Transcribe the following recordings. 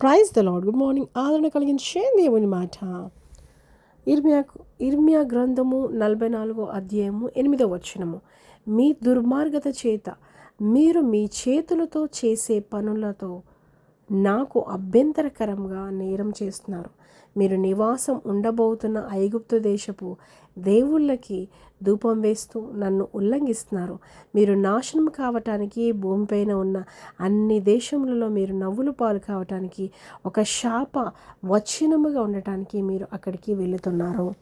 Praise the Lord good morning ఆదరణ కలిగించే దేవుని మాట. ఇర్మియా ఇర్మియా గ్రంథము నలభై నాలుగో అధ్యాయము ఎనిమిదో వచనము. మీ దుర్మార్గత చేత మీరు మీ చేతులతో చేసే పనులతో నాకు అభ్యంతరకరంగా నేరం చేస్తున్నారు. మీరు నివాసం ఉండబోతున్న ఐగుప్తు దేశపు దేవుళ్ళకి ధూపం వేస్తూ నన్ను ఉల్లంఘిస్తున్నారు. మీరు నాశనం కావటానికి భూమిపైన ఉన్న అన్ని దేశములలో మీరు నవ్వులు పాలు కావటానికి ఒక శాప వచనముగా ఉండటానికి మీరు అక్కడికి వెళుతున్నారు.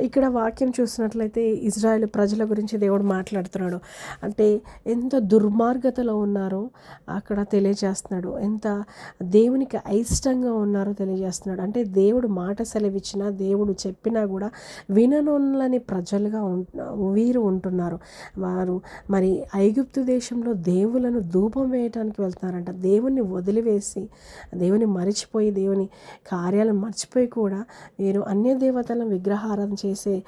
ఇక్కడ వాక్యం చూసినట్లయితే ఇజ్రాయెల్ ప్రజల గురించి దేవుడు మాట్లాడుతున్నాడు. అంటే ఎంత దుర్మార్గతలో ఉన్నారో అక్కడ తెలియజేస్తున్నాడు. ఎంత దేవునికి అయిష్టంగా ఉన్నారో తెలియజేస్తున్నాడు. అంటే దేవుడు మాట సెలవిచ్చినా దేవుడు చెప్పినా కూడా విననొల్లని ప్రజలుగా వీరు ఉంటున్నారు. వారు మరి ఐగుప్తు దేశంలో దేవులను ధూపం వేయటానికి వెళ్తున్నారంట. దేవుణ్ణి వదిలివేసి దేవుని మరిచిపోయి దేవుని కార్యాలను మర్చిపోయి కూడా వీరు అన్య దేవతలను విగ్రహారాధన చేసే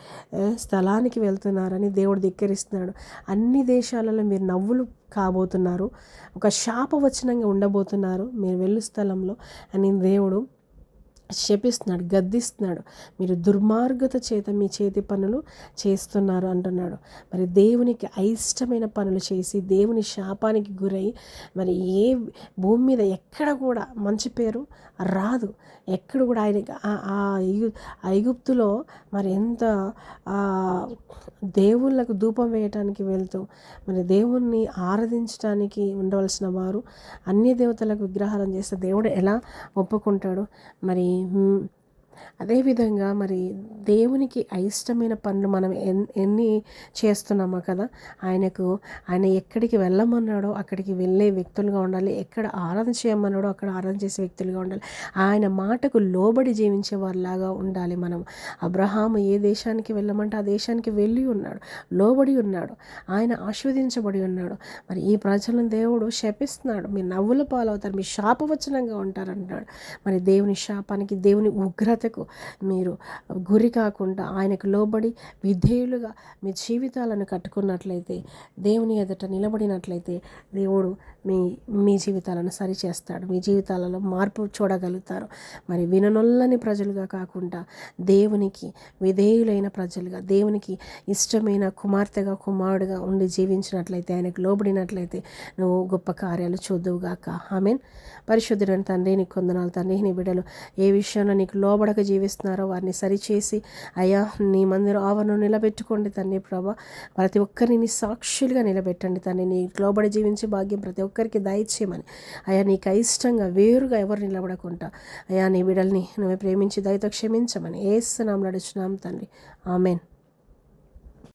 స్థలానికి వెళ్తున్నారని దేవుడు ధిక్కరిస్తున్నాడు. అన్ని దేశాలలో మీరు నవ్వులు కాబోతున్నారు. ఒక శాపవచనంగా ఉండబోతున్నారు మీరు వెళ్ళు స్థలంలో. అని దేవుడు శపిస్తున్నాడు గద్దిస్తున్నాడు. మీరు దుర్మార్గత చేత మీ చేతి పనులు చేస్తున్నారు అంటున్నాడు. మరి దేవునికి అయిష్టమైన పనులు చేసి దేవుని శాపానికి గురై మరి ఏ భూమి మీద ఎక్కడ కూడా మంచి పేరు రాదు. ఎక్కడ కూడా ఆయన ఆ ఐగుప్తులో మరి ఎంత దేవుళ్ళకు ధూపం వేయటానికి వెళ్తూ మరి దేవుణ్ణి ఆరాధించడానికి ఉండవలసిన వారు అన్ని దేవతలకు విగ్రహాలను చేస్తే దేవుడు ఎలా ఒప్పుకుంటాడు? మరి Hmm. అదేవిధంగా మరి దేవునికి అయిష్టమైన పనులు మనం ఎన్ ఎన్ని చేస్తున్నామో కదా ఆయనకు ఆయన ఎక్కడికి వెళ్ళమన్నాడో అక్కడికి వెళ్ళే వ్యక్తులుగా ఉండాలి. ఎక్కడ ఆరాధన చేయమన్నాడో అక్కడ ఆరాధన చేసే వ్యక్తులుగా ఉండాలి. ఆయన మాటకు లోబడి జీవించే వారిలాగా ఉండాలి మనం. అబ్రహాము ఏ దేశానికి వెళ్ళమంటే ఆ దేశానికి వెళ్ళి ఉన్నాడు లోబడి ఉన్నాడు ఆయన ఆస్వాదించబడి ఉన్నాడు. మరి ఈ ప్రజలను దేవుడు శపిస్తున్నాడు. మీ నవ్వుల పాలవుతారు మీ శాపవచనంగా ఉంటారంటున్నాడు. మరి దేవుని శాపానికి దేవుని ఉగ్రత ఉగ్రతకు మీరు గురి కాకుండా ఆయనకు లోబడి విధేయులుగా మీ జీవితాలను కట్టుకున్నట్లయితే దేవుని ఎదుట నిలబడినట్లయితే దేవుడు మీ మీ జీవితాలను సరిచేస్తాడు. మీ జీవితాలలో మార్పు చూడగలుగుతారు. మరి విననొల్లని ప్రజలుగా కాకుండా దేవునికి విధేయులైన ప్రజలుగా దేవునికి ఇష్టమైన కుమార్తెగా కుమారుడుగా ఉండి జీవించినట్లయితే ఆయనకు లోబడినట్లయితే నువ్వు గొప్ప కార్యాలు చూద్దువుగాక ఆమెన్. పరిశుద్ధుడైన తండ్రి నీకు కొందనాలు తండ్రి నీ బిడ్డలు ఏ విషయంలో నీకు లోబడక జీవిస్తున్నారో వారిని సరిచేసి అయ్యా నీ మందిరం ఆవరణను నిలబెట్టుకోండి తండ్రి ప్రభా. ప్రతి ఒక్కరిని సాక్షులుగా నిలబెట్టండి తండ్రి. నీ లోబడి జీవించే భాగ్యం ప్రతి ఒక్కరికి దయచేయమని. అయ్యా నీకు అయిష్టంగా వేరుగా ఎవరు నిలబడకుండా అయ్యా నీ బిడల్ని నువ్వు ప్రేమించి దయతో క్షమించమని. ఏస్తున్నాం నడుచున్నాం తండ్రి. ఆమెన్.